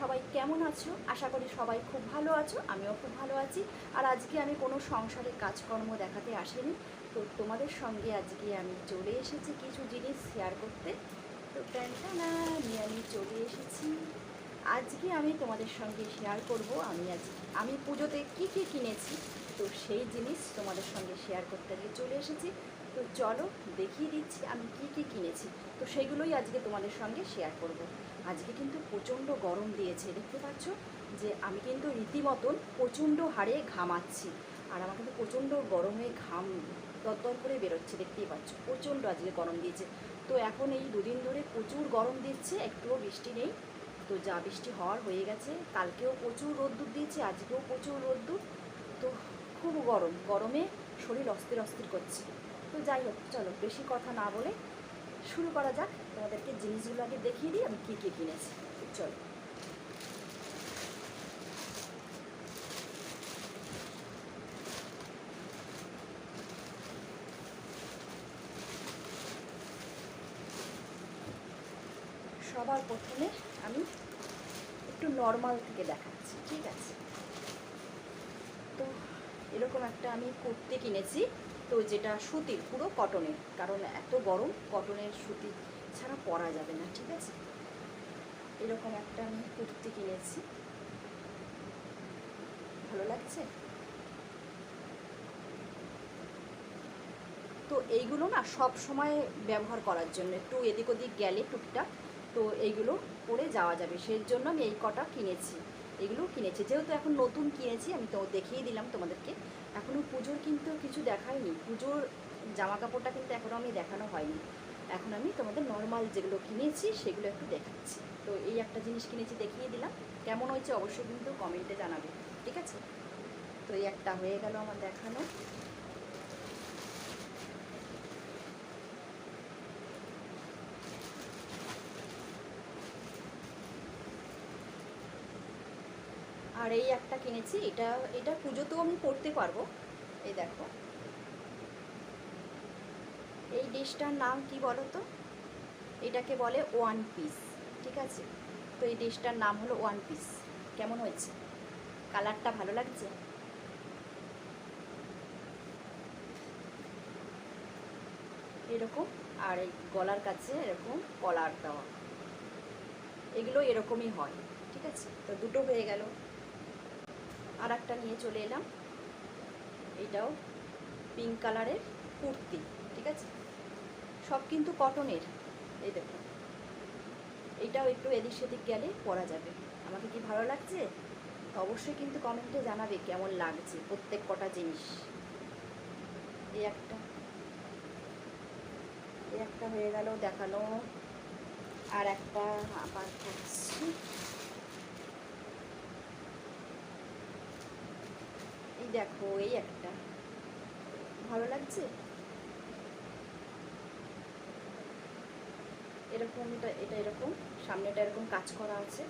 সবাই কেমন আছো? আশা করি সবাই খুব ভালো আছো, আমিও খুব ভালো আছি। আর আজকে আমি কোনো সংসারের কাজকর্ম দেখাতে আসিনি। তো তোমাদের সঙ্গে আজকে আমি চলে এসেছি কিছু জিনিস শেয়ার করতে। তো না নিয়ে আমি চলে এসেছি। আজকে আমি তোমাদের সঙ্গে শেয়ার করব। আমি আজ, আমি পুজোতে কি কি কিনেছি? তো সেই জিনিস তোমাদের সঙ্গে শেয়ার করতে গিয়ে চলে এসেছি। তো চলো দেখিয়ে দিচ্ছি আমি কি কি কিনেছি। তো সেইগুলোই আজকে তোমাদের সঙ্গে শেয়ার করব। আজকে কিন্তু প্রচণ্ড গরম দিয়েছে, দেখতে পাচ্ছ? যে আমি কিন্তু রীতিমতন প্রচণ্ড হারে ঘামাচ্ছি। আর আমার কিন্তু প্রচণ্ড গরমে ঘাম দরদর করে বেরোচ্ছে, দেখতেই পাচ্ছ? প্রচণ্ড আজকে গরম দিয়েছে। তো এখন এই দুদিন ধরে প্রচুর গরম দিচ্ছে, একটুও বৃষ্টি নেই। তো যা বৃষ্টি হওয়ার হয়ে গেছে, কালকেও প্রচুর রোদ্দুর দিয়েছে, আজকেও প্রচুর রোদ্দুর। তো খুব গরম। গরমে শরীর অস্থির অস্থির করছে। তো যাই হোক, চলো, বেশি কথা না বলে শুরু করা যাক। তোমাদেরকে জিনিসগুলো আগে দেখিয়ে দিই, আমি কী কী কিনেছি। চলো। সবার প্রথমে আমি একটু নর্মাল থেকে দেখাচ্ছি, ঠিক আছে? এরকম একটা আমি কুর্তি কিনেছি। তো যেটা সুতির পুরো কটনের কারণ এত গরম কটনের সুতি ছাড়া পরা যাবে না, ঠিক আছে? এরকম একটা আমি কুর্তি কিনেছি। ভালো লাগছে? তো এইগুলো না সব সময় ব্যবহার করার জন্য, একটু এদিক ওদিক গেলে টুকটাক, তো এইগুলো পরে যাওয়া যাবে। সেই জন্য আমি এই কটা কিনেছি। এগুলো কিনেছি। যেহেতু এখন নতুন কিনেছি, আমি তো দেখিয়ে দিলাম তোমাদেরকে। এখনও পুজোর কিন্তু কিছু দেখায়নি পুজোর জামা কাপড়টা কিন্তু এখনও আমি দেখানো হয়নি। এখন আমি তোমাদের নর্মাল যেগুলো কিনেছি, সেগুলো একটু দেখাচ্ছি। তো এই একটা জিনিস কিনেছি, দেখিয়ে দিলাম। কেমন হয়েছে অবশ্যই কিন্তু কমেন্টে জানাবে। ঠিক আছে? তো এই একটা হয়ে গেল আমার দেখানো। আর এই একটা কিনেছি, এটা এটা পুজোতেও আমি পরতে পারব। এই দেখো। এই ডিশটার নাম কি বলো তো? এটাকে বলে ওয়ান পিস, ঠিক আছে? তো এই ডিশটার নাম হলো ওয়ান পিস। কেমন হয়েছে? কালারটা ভালো লাগছে? এরকম, আর এই গলার কাছে এরকম কলার দেওয়া। এগুলো এরকমই হয়, ঠিক আছে? তো দুটো হয়ে গেল। আর একটা নিয়ে চলে এলাম। এটাও পিঙ্ক কালারের কুর্তি, ঠিক আছে? সব কিন্তু কটনের এই দেখুন। এটাও একটু এদিক সেদিক গেলে পরা যাবে। আমাকে কি ভালো লাগছে? অবশ্যই কিন্তু কমেন্টে জানাবে কেমন লাগছে প্রত্যেক কটা জিনিস। এই একটা এই একটা হয়ে গেল দেখানো আর একটা আবার করছি। এই দেখো, এই একটা। ভালো লাগছে? এরকম এটা এরকম। সামনেটা এরকম কাজ করা আছে।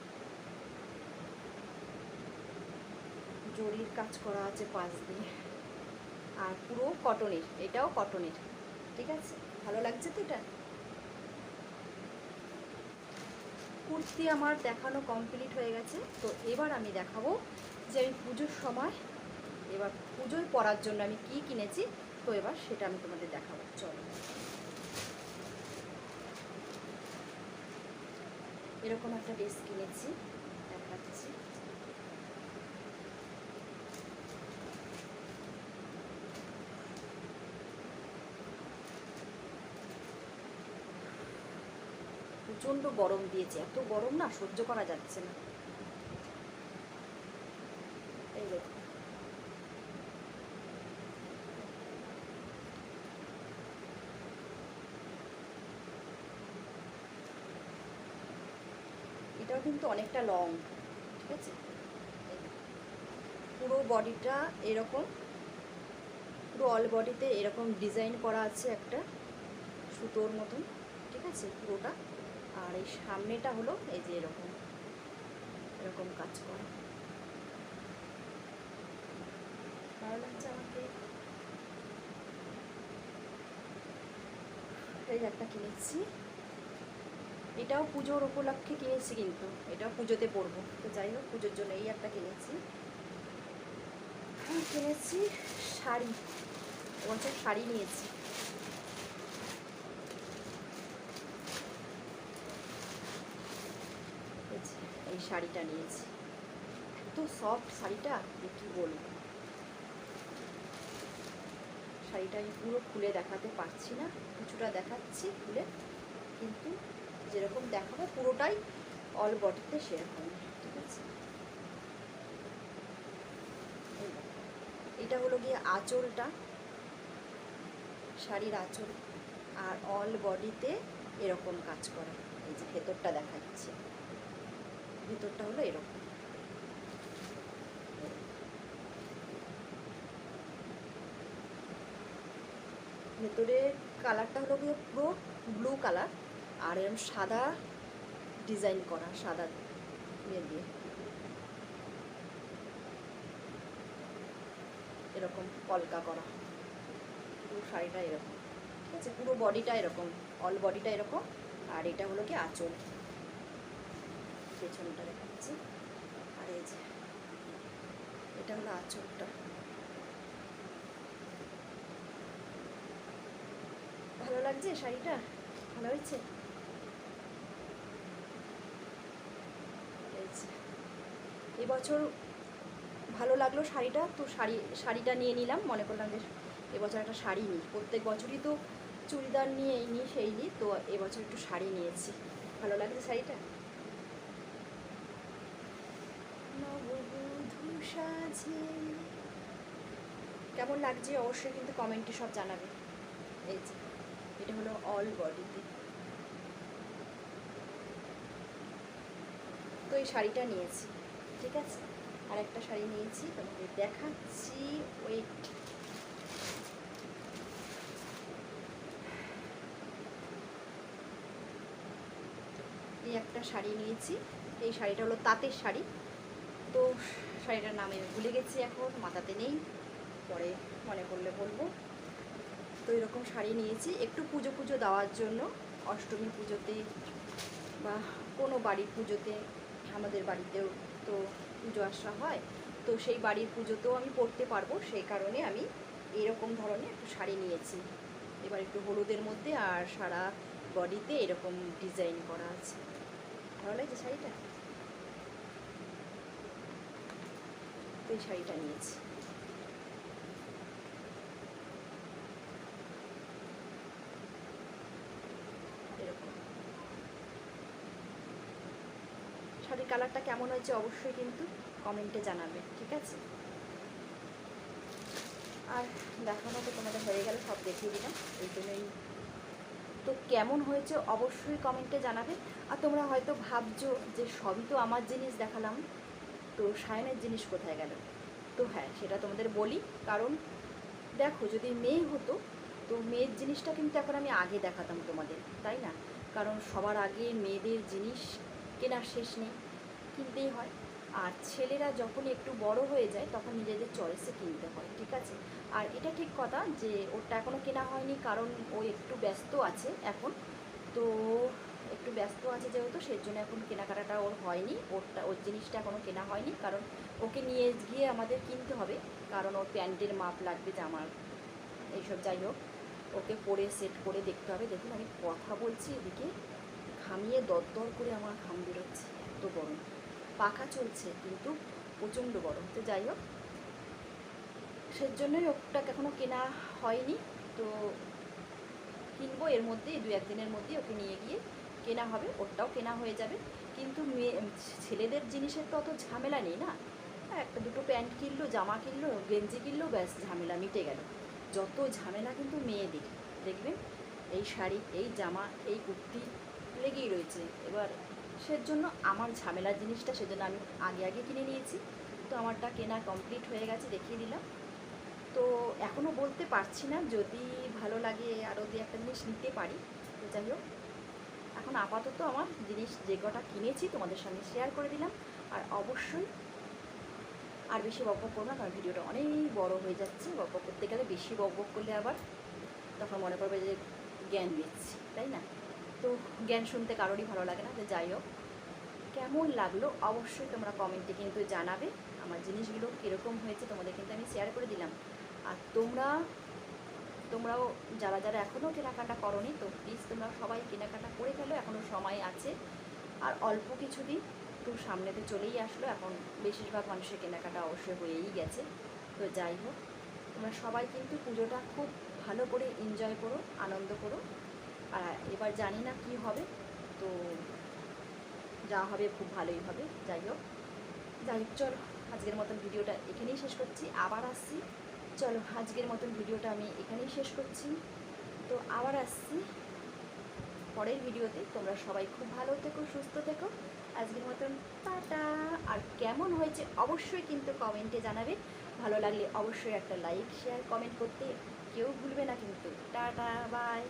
জরির কাজ করা আছে পাশ দিয়ে। আর পুরো কটনের, এটাও কটনের, ঠিক আছে? ভালো লাগছে তো এটা? কুর্তি আমার দেখানো কমপ্লিট হয়ে গেছে। তো এবার আমি দেখাবো যে আমি পুজোর সময় এবার পুজোয় পরার জন্য আমি কি কিনেছি? তো এবার সেটা আমি তোমাদের দেখাবো। চলো। এরকম একটা ড্রেস কিনেছি, দেখাচ্ছি। প্রচণ্ড গরম দিয়েছে। এত গরম না, সহ্য করা যাচ্ছে না এই দেখো এটাও কিন্তু অনেকটা লং ঠিক আছে? পুরো বডিটা এরকম, পুরো অল বডিতে এরকম ডিজাইন করা আছে একটা সুতোর মতন, ঠিক আছে? পুরোটা। আর এই সামনেটা হলো এই যে এরকম এরকম কাজ করা। ভালো লাগছে আমাকে? এই একটা কিনেছি। এটাও পুজোর উপলক্ষে কিনেছি কিন্তু, এটাও পুজোতে পরবো। তো যাই হোক, পুজোর জন্য এই একটা কিনেছি। কিনেছি শাড়ি এবছর শাড়ি নিয়েছি। এই শাড়িটা নিয়েছি। এত সফট শাড়িটা যে কী বলব? শাড়িটা আমি পুরো খুলে দেখাতে পারছি না, কিছুটা দেখাচ্ছি খুলে, কিন্তু যেরকম দেখাবো, পুরোটাই অল বডিতে সেরকম ঠিক আছে? এটা হলো গিয়ে আঁচলটা, শাড়ির আঁচল, আর অল বডিতে এরকম কাজ করা। এই যে ভেতরটা দেখাচ্ছে, ভেতরটা হলো এরকম। ভেতরের কালারটা হলো গিয়ে পুরো ব্লু কালার আর এরকম সাদা ডিজাইন করা, সাদা ইয়ে দিয়ে। এরকম কলকা করা। পুরো শাড়িটা এরকম। ঠিক আছে, পুরো বডিটা এরকম অল বডিটা এরকম। আর এটা হলো কি আঁচল। পেছনটা দেখাচ্ছি। আর এই যে, এটা হলো আঁচলটা। ভালো লাগছে শাড়িটা? ভালো হয়েছে এই যে। এবছর ভালো লাগল শাড়িটা। তো শাড়ি, শাড়িটা নিয়ে নিলাম। মনে করলাম যে এবছর একটা শাড়ি নিই। প্রত্যেক বছরই তো চুড়িদার নিয়ে নিই, সেই নিই। তো এবছর একটু শাড়ি নিয়েছি। ভালো লাগছে শাড়িটা? কেমন লাগছে? অবশ্যই কিন্তু কমেন্টে সব জানাবে। এই যে, এটা হলো অল বডিতে তো এই শাড়িটা নিয়েছি। ঠিক আছে? আর একটা শাড়ি নিয়েছি তোমাকে দেখাচ্ছি। ওয়েট এই একটা শাড়ি নিয়েছি। এই শাড়িটা হলো তাঁতের শাড়ি। তো শাড়িটার নামে ভুলে গেছি এখন, মাথাতে নেই। পরে মনে করলে বলব। তো এরকম শাড়ি নিয়েছি। একটু পুজো পুজো দেওয়ার জন্য অষ্টমী পুজোতে বা কোনো বাড়ির পুজোতে, আমাদের বাড়িতেও তো পুজো আসা হয়, তো সেই বাড়ির পুজোতেও আমি পড়তে পারব। সেই কারণে আমি এরকম ধরনের একটু শাড়ি নিয়েছি। এবার একটু হলুদের মধ্যে আর সারা বডিতে এরকম ডিজাইন করা আছে। ভালো লাগছে শাড়িটা? তো এই শাড়িটা নিয়েছি এরকম শাড়ির কালারটা কেমন হয়েছে অবশ্যই কিন্তু কমেন্টে জানাবে, ঠিক আছে? আর দেখানো তো তোমাদের হয়ে গেল, সব দেখিয়ে দিলাম। এই জন্যই তো কেমন হয়েছে অবশ্যই কমেন্টে জানাবে। আর তোমরা হয়তো ভাবছ যে সবই তো আমার জিনিস দেখালাম, তো সায়নের জিনিস কোথায় গেল? তো হ্যাঁ সেটা তোমাদের বলি, কারণ দেখো, যদি মেয়ে হতো, তো মেয়ের জিনিসটা কিন্তু এখন আমি আগে দেখাতাম তোমাদের, তাই না? কারণ সবার আগে মেয়েদের জিনিস কেনার শেষ নেই। কিনতেই হয়। আর ছেলেরা যখন একটু বড় হয়ে যায়, তখন নিজেদের চয়েসে কিনতে হয়, ঠিক আছে? আর এটা ঠিক কথা যে, ওরটা এখনও কেনা হয়নি, কারণ ও একটু ব্যস্ত আছে এখন। তো একটু ব্যস্ত আছে যেহেতু সেই জন্য এখন কেনাকাটাটা ওর হয়নি। ওরটা, ওর জিনিসটা এখনও কেনা হয়নি, কারণ ওকে নিয়ে গিয়ে আমাদের কিনতে হবে। কারণ ওর প্যান্টের মাপ লাগবে জামার, এইসব যাই হোক। ওকে পরে সেট করে দেখতে হবে। দেখুন, আমি কথা বলছি এদিকে। ঘামিয়ে দরদর করে আমার ঘাম বেরোচ্ছে, এত গরম। পাখা চলছে, কিন্তু প্রচণ্ড গরম। তো যাই হোক সেই জন্যই ওটা এখনও কেনা হয়নি। তো কিনবো এর মধ্যেই দু একদিনের মধ্যেই ওকে নিয়ে গিয়ে কেনা হবে, ওরটাও কেনা হয়ে যাবে। কিন্তু মেয়ে, ছেলেদের জিনিসের তো অত ঝামেলা নেই না? একটা দুটো প্যান্ট কিনলো, জামা কিনলো, গেঞ্জি কিনলো, ব্যাস, ঝামেলা মিটে গেল। যত ঝামেলা কিন্তু মেয়েদের, দেখবেন? এই শাড়ি, এই জামা, এই কুর্তি লেগেই রয়েছে। এবার সেজন্য আমার ঝামেলার জিনিসটা সেজন্য আমি আগে আগে কিনে নিয়েছি। তো আমারটা কেনা কমপ্লিট হয়ে গেছে, দেখিয়ে দিলাম। তো এখনও বলতে পারছি না, যদি ভালো লাগে আরও দু একটা জিনিস নিতে পারি। তো যাই হোক, এখন আপাতত আমার জিনিস যে কটা কিনেছি তোমাদের সঙ্গে শেয়ার করে দিলাম। আর অবশ্যই আর বেশি বকবক করব না, কারণ ভিডিওটা অনেক বড় হয়ে যাচ্ছে। বকবক করতে গেলে বেশি বকবক করলে আবার তখন মনে করবে যে জ্ঞান দিচ্ছি, তাই না? তো জ্ঞান শুনতে কারোরই ভালো লাগে না যে যাই হোক। কেমন লাগল? অবশ্যই তোমরা কমেন্টে কিন্তু জানাবে আমার জিনিসগুলো কীরকম হয়েছে, তোমাদের কিন্তু আমি শেয়ার করে দিলাম। আর তোমরা, তোমরাও যারা যারা এখনও কেনাকাটা করনি, তো প্লিজ তোমরা সবাই কেনাকাটা করে ফেলো এখনও সময় আছে। আর অল্প কিছুদিন তো সামনেতে চলেই আসলো, এখন বেশিরভাগ মানুষের কেনাকাটা অবশ্যই হয়েই গেছে। তো যাই হোক, তোমরা সবাই কিন্তু পুজোটা খুব ভালো করে এনজয় করো, আনন্দ করো। এবার জানি না কি হবে, তো যা হবে খুব ভালোই হবে, যাই হোক। যাই হোক, চলো, আজকের মতন ভিডিওটা এখানেই শেষ করছি, আবার আসছি। চলো, আজকের মতন ভিডিওটা আমি এখানেই শেষ করছি। তো আবার আসছি পরের ভিডিওতে। তোমরা সবাই খুব ভালো থেকো, সুস্থ থেকো। আজকের মতন টাটা। আর কেমন হয়েছে অবশ্যই কিন্তু কমেন্টে জানাবে। ভালো লাগলে অবশ্যই একটা লাইক, শেয়ার, কমেন্ট করতে কেউ ভুলবে না কিন্তু। Tata, bye.